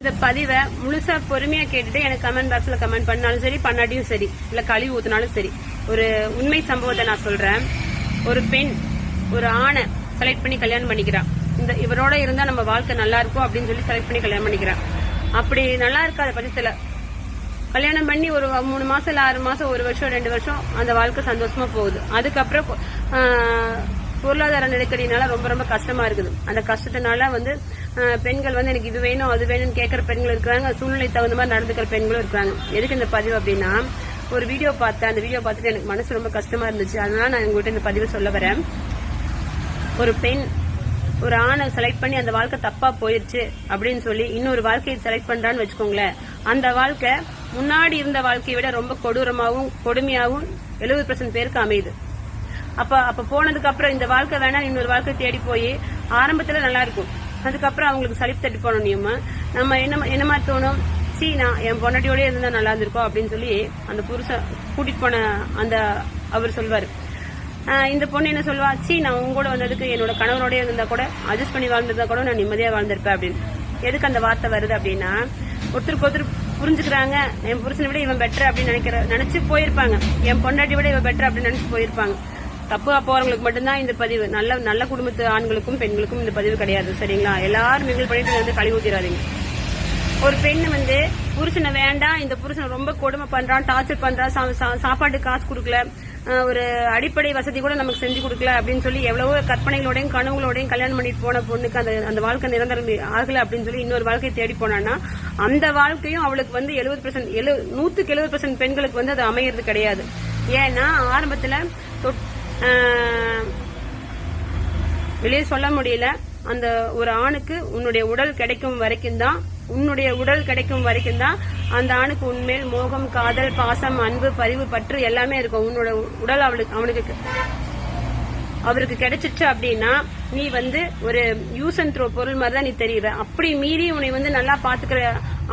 இந்த பதிவை முழுசா பொறுமையா கேட்டுட்டு எனக்கு கமெண்ட் பாக்ஸ்ல கமெண்ட் பண்ணாலும் சரி பண்ணாட்டியும் சரி இல்ல கழிவு ஊத்தினாலும் சரி ஒரு உண்மை சம்பவத்தை நான் சொல்றேன். ஒரு பெண் ஒரு ஆணை செலக்ட் பண்ணி கல்யாணம் பண்ணிக்கிறான் இந்த இவரோட இருந்தா நம்ம வாழ்க்கை நல்லா இருக்கும் அப்படின்னு சொல்லி செலக்ட் பண்ணி கல்யாணம் பண்ணிக்கிறான் அப்படி நல்லா இருக்காத பட்சத்துல கல்யாணம் பண்ணி ஒரு மூணு மாசம் இல்ல ஆறு மாசம் ஒரு வருஷம் ரெண்டு வருஷம் அந்த வாழ்க்கை சந்தோஷமா போகுது. அதுக்கப்புறம் ஆஹ், பொருளாதார நெருக்கடினால ரொம்ப ரொம்ப கஷ்டமா இருக்குது. அந்த கஷ்டத்தினால வந்து பெண்கள் வந்து எனக்கு இது வேணும் அது வேணும்னு கேட்கற பெண்கள் இருக்கிறாங்க. சூழ்நிலை தகுந்த மாதிரி நடந்துக்கிற பெண்களும் இருக்கிறாங்க. எதுக்கு இந்த பதிவு அப்படின்னா ஒரு வீடியோ பார்த்தேன். அந்த வீடியோ பார்த்துட்டு எனக்கு மனசு ரொம்ப கஷ்டமா இருந்துச்சு. அதனால நான் உங்கள்கிட்ட இந்த பதிவு சொல்ல வரேன். ஒரு பெண் ஒரு ஆணை செலக்ட் பண்ணி அந்த வாழ்க்கை தப்பா போயிருச்சு அப்படின்னு சொல்லி இன்னொரு வாழ்க்கையை செலக்ட் பண்றான்னு வச்சுக்கோங்களேன். அந்த வாழ்க்கை முன்னாடி இருந்த வாழ்க்கையை விட ரொம்ப கொடூரமாகவும் கொடுமையாகவும் எழுபது பர்சன்ட் பேருக்கு அமையுது. அப்ப அப்ப போனதுக்கு அப்புறம் இந்த வாழ்க்கை வேணா இன்னொரு வாழ்க்கை தேடி போய் ஆரம்பத்துல நல்லா இருக்கும். அதுக்கப்புறம் அவங்களுக்கு சளிப்பு தட்டி போனோம் நம்ம என்ன என்ன மாதிரி தோணும்? சீ நான் என் பொண்டாட்டியோடய இருந்தா நல்லா இருந்திருக்கோம் அப்படின்னு சொல்லி அந்த புருஷன் கூட்டிட்டு போன அந்த அவர் சொல்வாரு. இந்த பொண்ணு என்ன சொல்லுவா? சீ நான் உங்க கூட வந்ததுக்கு என்னோட கணவனோட இருந்தா கூட அட்ஜஸ்ட் பண்ணி வாழ்ந்திருந்தா கூட நான் நிம்மதியா வாழ்ந்திருப்பேன் அப்படின்னு. எதுக்கு அந்த வார்த்தை வருது அப்படின்னா ஒருத்தருக்கு ஒருத்தர் புரிஞ்சுக்கிறாங்க. என் புருஷனை விட இவன் பெட்டர் அப்படின்னு நினைக்கிற நினைச்சு போயிருப்பாங்க. என் பொண்டாட்டி விட இவன் பெட்டர் அப்படின்னு நினைச்சு போயிருப்பாங்க. தப்பு போறவங்களுக்கு மட்டும்தான் இந்த பதிவு. நல்ல நல்ல குடும்பத்து ஆண்களுக்கும் பெண்களுக்கும் இந்த பதிவு கிடையாது சரிங்களா? எல்லாரும் மிங்கில் பண்ணிட்டு வந்து கழிவு ஊத்திடாதீங்க ஒரு பெண் வந்து புருஷனை வேண்டாம் இந்த புருஷனை ரொம்ப கொடுமை பண்றான் டார்ச்சர் பண்றான் சா- சா- சாப்பாட்டு காசு கொடுக்கல ஒரு அடிப்படை வசதி கூட நமக்கு செஞ்சு கொடுக்கல அப்படின்னு சொல்லி எவ்வளவோ கற்பனைகளோடையும் கனவுகளோடையும் கல்யாணம் பண்ணிட்டு போன பொண்ணுக்கு அந்த அந்த வாழ்க்கை நிரந்தரம் ஆகல அப்படின்னு சொல்லி இன்னொரு வாழ்க்கையை தேடி போனான்னா அந்த வாழ்க்கையும் அவளுக்கு வந்து எழுபது பெர்சென்ட் எழு நூத்துக்கு எழுபது பெர்சென்ட் பெண்களுக்கு வந்து அது அமையிறது கிடையாது. ஏன்னா ஆரம்பத்துல தொட்- வெளியே சொல்ல முடியல. அந்த ஒரு ஆணுக்கு உன்னுடைய உடல் கிடைக்கும் வரைக்கும் தான் உன்னுடைய உடல் கிடைக்கும் வரைக்கும் தான் அந்த ஆணுக்கு உண்மையில் மோகம் காதல் பாசம் அன்பு பரிவு பற்று எல்லாமே இருக்கும். உன்னோட உடல் அவளுக்கு அவனுக்கு அவருக்கு கிடைச்சிச்சு அப்படின்னா நீ வந்து ஒரு யூஸ் அண்ட் த்ரோ பொருள் மாதிரி தான் நீ தெரியுற. அப்படி மீறி உன்னை வந்து நல்லா பாத்துக்கிற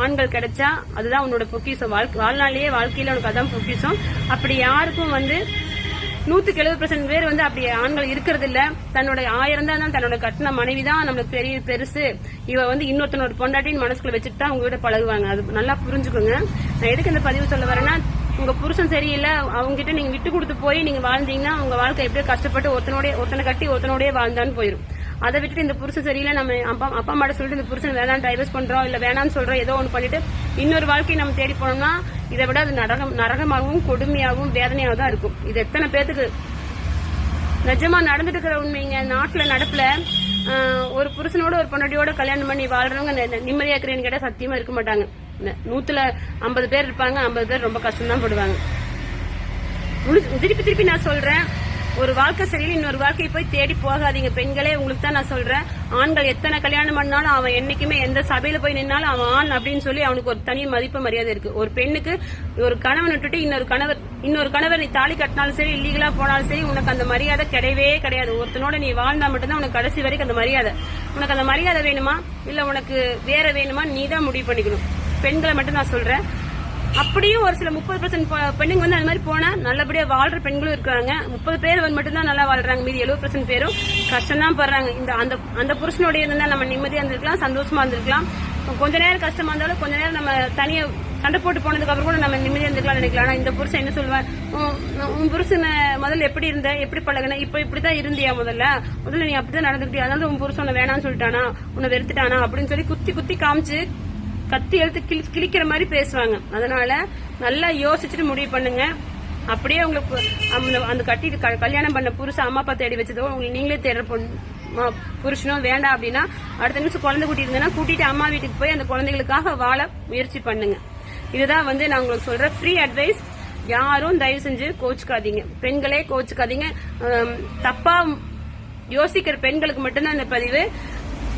ஆண்கள் கிடைச்சா அதுதான் உன்னோட பொக்கிஷம். வாழ்க்கை வாழ்நாளையே வாழ்க்கையில உனக்கு அதான் பொக்கிஷம். அப்படி யாருக்கும் வந்து நூத்துக்கு எழுபது பெர்சென்ட் பேர் வந்து அப்படி ஆண்கள் இருக்கிறது இல்ல தன்னோட ஆயிரம் தான் தன்னோட கட்டின மனைவி தான். நம்மளுக்கு பெரிய பெருசு. இவ வந்து இன்னொருத்தனோட பொண்டாட்டின்னு மனசுக்குள்ள வச்சுட்டு தான் உங்ககிட்ட பழகுவாங்க. அது நல்லா புரிஞ்சுக்கோங்க. நான் எதுக்கு இந்த பதிவு சொல்ல வரேன்னா உங்க புருஷன் சரியில்லை. அவங்க கிட்ட நீங்க விட்டு கொடுத்து போய் நீங்க வாழ்ந்தீங்கன்னா உங்க வாழ்க்கை எப்படியோ கஷ்டப்பட்டு ஒருத்தனோட ஒருத்தனை கட்டி ஒருத்தனோடய வாழ்ந்தான்னு போயிடும் அதை விட்டுட்டு இந்த புருஷன் சரியில்லை நம்ம அப்பா அப்பா அம்மாட்ட சொல்லிட்டு இந்த புருஷன் வேணாம் டைவர்ஸ் பண்றோம் இல்ல வேணாம்னு சொல்றோம் ஏதோ ஒன்று பண்ணிட்டு இன்னொரு வாழ்க்கையை நம்ம தேடி போனோம்னா இதை விட அது நரகம் நரகமாகவும் கொடுமையாகவும் வேதனையாகவும் தான் இருக்கும். இது எத்தனை பேத்துக்கு நிஜமா நடந்துட்டு இருக்கிற உண்மைங்க. நாட்டுல நடப்புல ஒரு புருஷனோட ஒரு பொண்டாட்டியோட கல்யாணம் பண்ணி வாழ்றவங்க நிம்மதியா இருக்கிறேன்னு கேட்டா சத்தியமா இருக்க மாட்டாங்க. நூத்துல ஐம்பது பேர் இருப்பாங்க ஐம்பது பேர் ரொம்ப கஷ்டம் தான் படுவாங்க. முழு- திருப்பி திருப்பி நான் சொல்றேன். ஒரு வாழ்க்கை சரியில் இன்னொரு வாழ்க்கையை போய் தேடி போகாதீங்க. பெண்களே உங்களுக்கு தான் நான் சொல்றேன். ஆண்கள் எத்தனை கல்யாணம் பண்ணாலும் அவன் என்னைக்குமே எந்த சபையில போய் நின்னாலும் அவன் ஆண் அப்படின்னு சொல்லி அவனுக்கு ஒரு தனி மதிப்பு மரியாதை இருக்கு. ஒரு பெண்ணுக்கு ஒரு கணவன் விட்டுட்டு இன்னொரு கணவர் இன்னொரு கணவர் நீ தாலி கட்டினாலும் சரி இல்லீகலா போனாலும் சரி உனக்கு அந்த மரியாதை கிடையவே கிடையாது. ஒருத்தனோட நீ வாழ்ந்தா மட்டும்தான் உனக்கு கடைசி வரைக்கும் அந்த மரியாதை. உனக்கு அந்த மரியாதை வேணுமா? இல்ல உனக்கு வேற வேணுமா? நீ தான் முடிவு பண்ணிக்கணும். பெண்களை மட்டும் நான் சொல்றேன். அப்படியும் ஒரு சில முப்பது பர்சன்ட் பெண்ணுங்க வந்து அந்த மாதிரி போனா நல்லபடியா வாழ்ற பெண்களும் இருக்காங்க. முப்பது பேர் வந்து மட்டும்தான் நல்லா வாழ்றாங்க. மீதி எழுபது பர்சன்ட் பேரும் கஷ்டம் தான் படுறாங்க. இந்த அந்த அந்த புருஷனுடைய இருந்தா நம்ம நிம்மதியா இருந்திருக்கலாம் சந்தோஷமா இருந்திருக்கலாம். கொஞ்ச நேரம் கஷ்டமா இருந்தாலும் கொஞ்ச நேரம் நம்ம தனியா சண்டை போட்டு போனதுக்கு அப்புறம் கூட நம்ம நிம்மதியா இருந்திருக்கலாம் நினைக்கலாம். ஆனா இந்த புருஷன் என்ன சொல்லுவார்? உன் புருஷனை முதல்ல எப்படி இருந்த? எப்படி பழகுன? இப்ப இப்படிதான் இருந்தியா முதல்ல? முதல்ல நீ அப்படிதான் நடந்துக்கிட்டியா? அதனால உன் புருஷன் வேணாம்னு சொல்லிட்டானா? உன்னை வெறுத்துட்டானா? அப்படின்னு சொல்லி குத்தி குத்தி காமிச்சு கத்தி எழுத்து கிளி- கிழிக்கிற மாதிரி பேசுவாங்க. அதனால நல்லா யோசிச்சுட்டு முடிவு பண்ணுங்க. அப்படியே உங்களுக்கு அந்த அந்த கட்டி க- கல்யாணம் பண்ண புருஷ அம்மா அப்பா தேடி வச்சதோ உங்களுக்கு நீங்களே தேடுற பொண்ணு புருஷனோ வேண்டாம் அப்படின்னா அடுத்த நிமிஷம் குழந்தை குட்டி இருந்ததுன்னா கூட்டிட்டு அம்மா வீட்டுக்கு போய் அந்த குழந்தைகளுக்காக வாழ முயற்சி பண்ணுங்க. இதுதான் வந்து நான் உங்களுக்கு சொல்ற ஃப்ரீ அட்வைஸ் யாரும் தயவு செஞ்சு கோச்சுக்காதீங்க. பெண்களே கோச்சுக்காதீங்க. தப்பா யோசிக்கிற பெண்களுக்கு மட்டும்தான் இந்த பதிவு.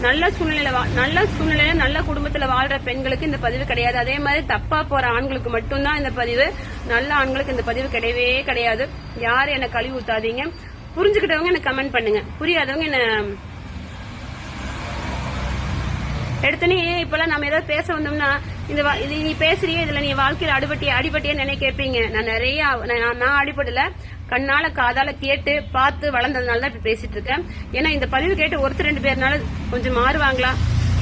நல்ல சூழ்நிலை வா- நல்ல சூழ்நிலையில நல்ல குடும்பத்துல வாழ்ற பெண்களுக்கு இந்த பதிவு கிடையாது. அதே மாதிரி தப்பா போற ஆண்களுக்கு மட்டும்தான் இந்த பதிவு. நல்ல ஆண்களுக்கு இந்த பதிவு கிடையவே கிடையாது. யாரும் என்ன கழுவி ஊத்தாதீங்க. புரிஞ்சுக்கிட்டவங்க எனக்கு கமெண்ட் பண்ணுங்க. புரியாதவங்க என்ன எடுத்தனே இப்பெல்லாம் நம்ம ஏதாவது பேச வந்தோம்னா இந்த வா- இது நீ பேசுறியே இதுல நீ வாழ்க்கையில அடிபட்டி அடிபட்டியே நினை கேட்பீங்க. நான் நிறைய நான் நான் அடிபடல. கண்ணால காதால கேட்டு பார்த்து வளர்ந்ததுனால தான் இப்ப பேசிட்டு இருக்கேன். ஏன்னா இந்த பதிவு கேட்டு ஒருத்தர் ரெண்டு பேர்னால கொஞ்சம் மாறுவாங்களா?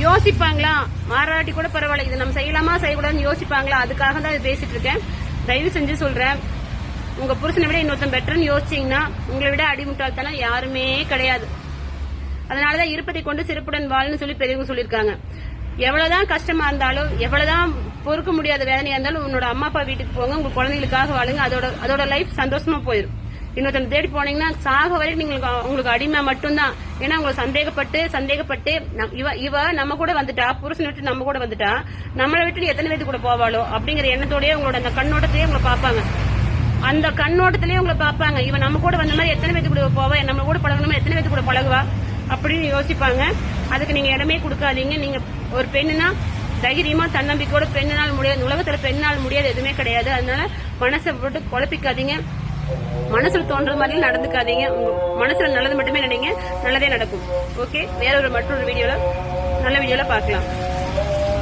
யோசிப்பாங்களா? மாறாட்டி கூட பரவாயில்ல. இது நம்ம செய்யலாமா செய்யக்கூடாதுன்னு யோசிப்பாங்களா? அதுக்காக தான் இது பேசிட்டு இருக்கேன். தயவு செஞ்சு சொல்றேன். உங்க புருஷனை விட இன்னொருத்தன் பெட்டர்னு யோசிச்சீங்கன்னா உங்களை விட அடிமுட்டாள்தனம் யாருமே கிடையாது. அதனாலதான் இருப்பதை கொண்டு சிறப்புடன் வாழ்னு சொல்லி பெரியவங்க சொல்லியிருக்காங்க. எவ்வளவுதான் கஷ்டமா இருந்தாலும் எவ்வளவுதான் பொறுக்க முடியாத வேதனையா இருந்தாலும் உன்னோட அம்மா அப்பா வீட்டுக்கு போங்க உங்க குழந்தைகளுக்காக வாழுங்க. அதோட அதோட லைஃப் சந்தோஷமா போயிடும் இன்னொருத்தன் தேடி போனீங்கன்னா சாக வரைக்கும் நீங்களுக்கு உங்களுக்கு அடிமை மட்டும்தான். ஏன்னா உங்களை சந்தேகப்பட்டு சந்தேகப்பட்டு இவ இவ நம்ம கூட வந்துட்டா புருஷனை விட்டு நம்ம கூட வந்துட்டா நம்மளை விட்டு நீ எத்தனை பேத்து கூட போவாளோ அப்படிங்கிற எண்ணத்தோடய உங்களோட அந்த கண்ணோட்டத்தையே உங்களை பார்ப்பாங்க. அந்த கண்ணோட்டத்திலேயே உங்களை பார்ப்பாங்க. இவன் நம்ம கூட வந்த மாதிரி எத்தனை பேத்து கூட போவா நம்ம கூட பழகணுமா எத்தனை பேத்து கூட பழகுவா அப்படின்னு யோசிப்பாங்க. அதுக்கு நீங்க இடமே கொடுக்காதீங்க. நீங்க ஒரு பெண்ணுனா தைரியமா தன்னம்பிக்கையோட பெண்ணால் முடியாது உலகத்துல பெண்ணால் முடியாது எதுவுமே கிடையாது. அதனால மனசை போட்டு குழப்பிக்காதீங்க. மனசுல தோன்ற மாதிரி நடந்துக்காதீங்க. மனசுல நல்லது மட்டுமே நினைங்க. நல்லதே நடக்கும். ஓகே வேற ஒரு மற்றொரு வீடியோல நல்ல வீடியோல பார்க்கலாம்.